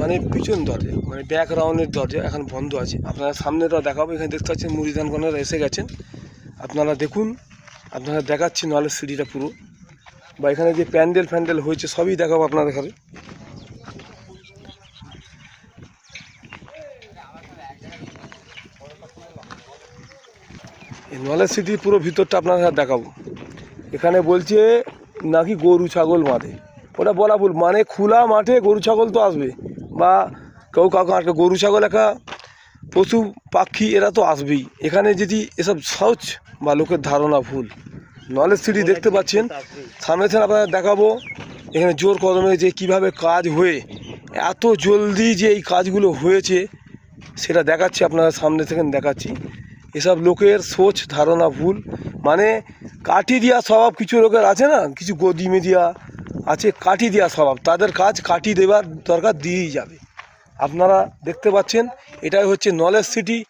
মানে পিছন দরজা মানে ব্যাক রাউন্ডের দরজা এখন বন্ধ আছে। আপনারা সামনেটা দেখাবো, এখানে দেখতে পাচ্ছেন মুড়িদানগণেরা এসে গেছেন। আপনারা দেখুন, আপনারা দেখাচ্ছি নলেজ সিটিটা পুরো। বা এখানে যে প্যান্ডেল ফ্যান্ডেল হয়েছে, সবই দেখাবো আপনাদের এখানে এই নলেজ সিটির পুরো ভিতরটা আপনাদের দেখাবো। এখানে বলছে, নাকি গরু, ছাগল মাঠে ওটা বলা ভুল। মানে খোলা মাঠে গরু ছাগল তো আসবে। বা কেউ কাউকে আটকে গরু ছাগল একটা পশু পাখি এরা তো আসবেই। এখানে যদি এসব শৌচ বা লোকের ধারণা ভুল নলেজ সিটি দেখতে পাচ্ছেন। সামনে থেকে আপনারা দেখাবো এখানে জোর কদমে যে কীভাবে কাজ হয়ে এত জলদি যে এই কাজগুলো হয়েছে সেটা দেখাচ্ছি আপনারা সামনে থেকে দেখাচ্ছি। এসব লোকের সোচ ধারণা ভুল। মানে কাঠি দেওয়া স্বভাব কিছু লোকের আছে না? কিছু গদি মেদিয়া আছে, কাঠি দেওয়া স্বভাব। তাদের কাজ কাঠি দেওয়ার দরকার দিয়েই যাবে। আপনারা দেখতে পাচ্ছেন, এটাই হচ্ছে নলেজ সিটি।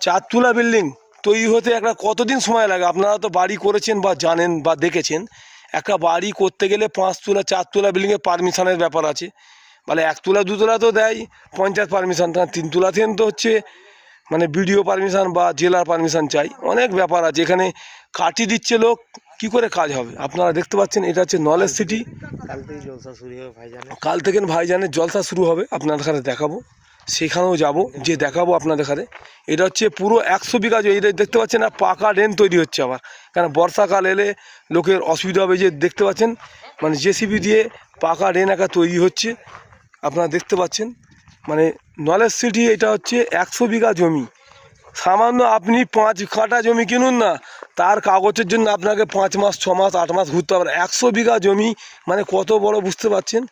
চারতলা বিল্ডিং তৈরি হতে একটা কতদিন সময় লাগে? আপনারা তো বাড়ি করেছেন বা জানেন বা দেখেছেন। একটা বাড়ি করতে গেলে পাঁচ তোলা চার চারতলা বিল্ডিংয়ে পারমিশনের ব্যাপার আছে। মানে একতলা, দুতলা তো দেয়, পঞ্চায়েত পারমিশন। তিনতলা থেকে তো হচ্ছে মানে বিডিও পারমিশন বা জেলার পারমিশন চাই। অনেক ব্যাপার আছে। এখানে কাটি দিচ্ছে লোক কি করে কাজ হবে? আপনারা দেখতে পাচ্ছেন এটা হচ্ছে নলেজ সিটি। কাল থেকে জলসা শুরু হবে কাল থেকে ভাইজানের জলসা শুরু হবে আপনাদের এখানে দেখাবো। সেখানেও যাব যে দেখাবো আপনাদের এখানে এটা হচ্ছে পুরো একশো বিঘা জমি এটা দেখতে পাচ্ছেন না পাকা ড্রেন তৈরি হচ্ছে আবার। কারণ বর্ষাকাল এলে লোকের অসুবিধা হবে যে দেখতে পাচ্ছেন? মানে জেসিবি দিয়ে পাকা ড্রেন একা তৈরি হচ্ছে। আপনারা দেখতে পাচ্ছেন? মানে নলেজ সিটি এটা হচ্ছে একশো বিঘা জমি। সামান্য আপনি পাঁচ কাটা জমি কিনুন না তার কাগজের জন্য আপনাকে পাঁচ মাস ছ মাস আট মাস ঘুরতে হবে একশো বিঘা জমি মানে কত বড় বুঝতে পারছেন?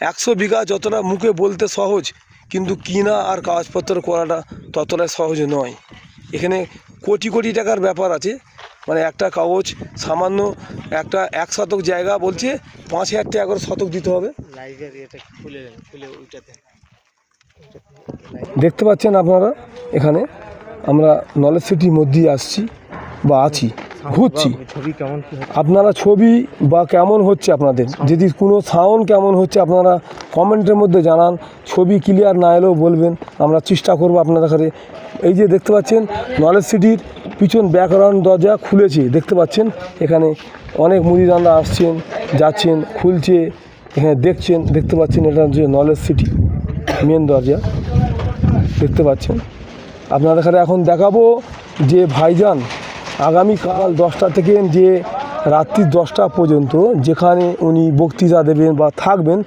একশো বিঘা যতটা মুখে বলতে সহজ কিন্তু কিনা আর কাগজপত্র করাটা ততটা সহজ নয়। এখানে কোটি কোটি টাকার ব্যাপার আছে মানে একটা কাগজ সামান্য একটা এক শতক জায়গা বলছে পাঁচ হাজার টাকা করে শতক দিতে হবে। দেখতে পাচ্ছেন আপনারা এখানে? আমরা নলেজ সিটির মধ্যেই আসছি বা আছি ঘুরছি। আপনারা ছবি বা কেমন হচ্ছে আপনাদের? যদি কোনো সাউন্ড কেমন হচ্ছে আপনারা কমেন্টের মধ্যে জানান ছবি ক্লিয়ার না এলেও বলবেন আমরা চেষ্টা করব আপনাদের কাছে। এই যে দেখতে পাচ্ছেন নলেজ সিটির পিছন ব্যাকগ্রাউন্ড দরজা খুলেছে দেখতে পাচ্ছেন? এখানে অনেক মুদিদানরা আসছেন যাচ্ছেন খুলছে এখানে দেখছেন দেখতে পাচ্ছেন এটা হচ্ছে নলেজ সিটি মেন দরজা দেখতে পাচ্ছেন? আপনাদের এখানে এখন দেখাবো যে ভাইজান আগামীকাল দশটা থেকে যে রাত্রি দশটা পর্যন্ত যেখানে উনি বক্তৃতা দেবেন বা থাকবেন,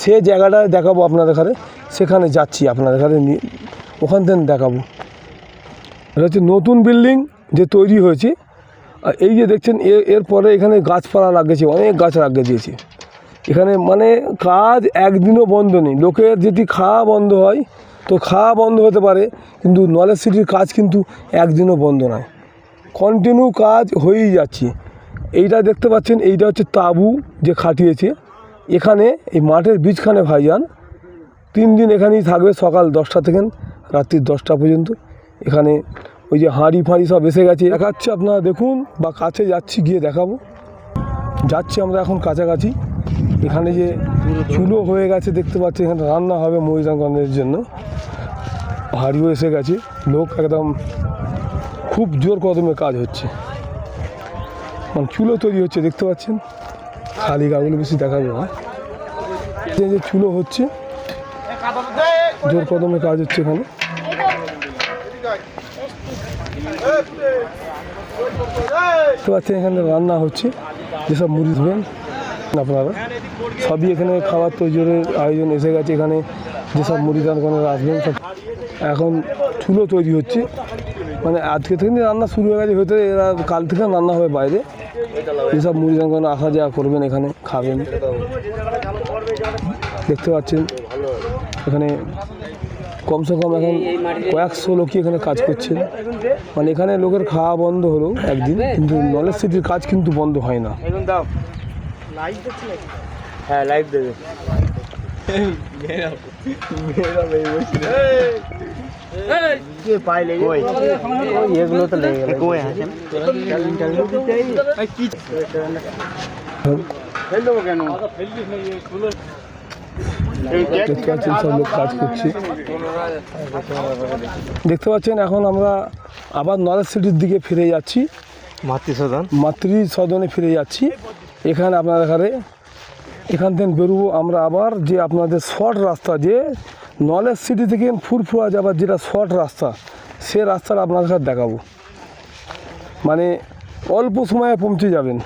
সে জায়গাটায় দেখাবো আপনাদের এখানে সেখানে যাচ্ছি আপনাদের এখানে ওখান থেকে দেখাবো। এটা হচ্ছে নতুন বিল্ডিং যে তৈরি হয়েছে। আর এই যে দেখছেন এরপরে এখানে গাছপালা লাগিয়েছে, অনেক গাছ লাগিয়ে দিয়েছে। এখানে মানে কাজ একদিনও বন্ধ নেই। লোকের যদি খাওয়া বন্ধ হয় তো খাওয়া বন্ধ হতে পারে কিন্তু নলেজ সিটির কাজ কিন্তু একদিনও বন্ধ নয়। কন্টিনিউ কাজ হয়েই যাচ্ছে। এইটা দেখতে পাচ্ছেন এইটা হচ্ছে তাঁবু যে খাটিয়েছে। এখানে এই মাঠের বীজখানে ভাইজান তিন দিন এখানেই থাকবে সকাল দশটা থেকে রাত্রি দশটা পর্যন্ত। এখানে ওই যে হাঁড়ি ফাঁড়ি সব এসে গেছে। দেখাচ্ছি আপনারা দেখুন বা কাছে যাচ্ছি গিয়ে দেখাবো। যাচ্ছি আমরা এখন কাছাকাছি। এখানে যে চুলো হয়ে গেছে দেখতে পাচ্ছি এখানে রান্না হবে মহিলাগণের জন্য। হাড়িও এসে গেছে। লোক একদম খুব জোর কদমে কাজ হচ্ছে। মানে চুলো তৈরি হচ্ছে, দেখতে পাচ্ছেন? খালি গাগুলো বেশি দেখাবে না। যে চুলো হচ্ছে, জোর কদমে কাজ হচ্ছে এখানে। দেখতে পাচ্ছেন এখানে রান্না হচ্ছে, যেসব মুড়ি ধরেন আপনারা। সবই এখানে খাবার তৈরির আয়োজন এসে গেছে এখানে। যেসব মুড়িদান কোনো আসবেন। সব এখন চুলো তৈরি হচ্ছে। মানে আজকে থেকে রান্না শুরু হয়ে গেছে, হয়তো এরা কাল থেকে রান্না হবে বাইরে। যেসব কোনো আসা যাওয়া করবেন এখানে খাবেন। দেখতে পাচ্ছেন, এখানে কমসে কম এখন কয়েকশো লোকই এখানে কাজ করছেন। মানে এখানে লোকের খাওয়া বন্ধ হলো একদিন, কিন্তু নলেজ সিটির কাজ কিন্তু বন্ধ হয় না। হ্যাঁ লাইভ দেবে এগুলো তো লেগে গেল কই দেখতে পাচ্ছেন সব লোক কাজ করছে দেখতে পাচ্ছেন এখন আমরা আবার নলেজ সিটির দিকে ফিরে যাচ্ছি। মাতৃসদন। মাতৃ সদনে ফিরে যাচ্ছি। এখানে আপনার এখানে এখান থেকে বেরোবো আমরা আবার যে আপনাদের শর্ট রাস্তা যে নলেজ সিটি থেকে ফুরফুরা যাবার যেটা শর্ট রাস্তা, সে রাস্তাটা আপনাদের কাছে দেখাবো। মানে অল্প সময়ে পৌঁছে যাবেন।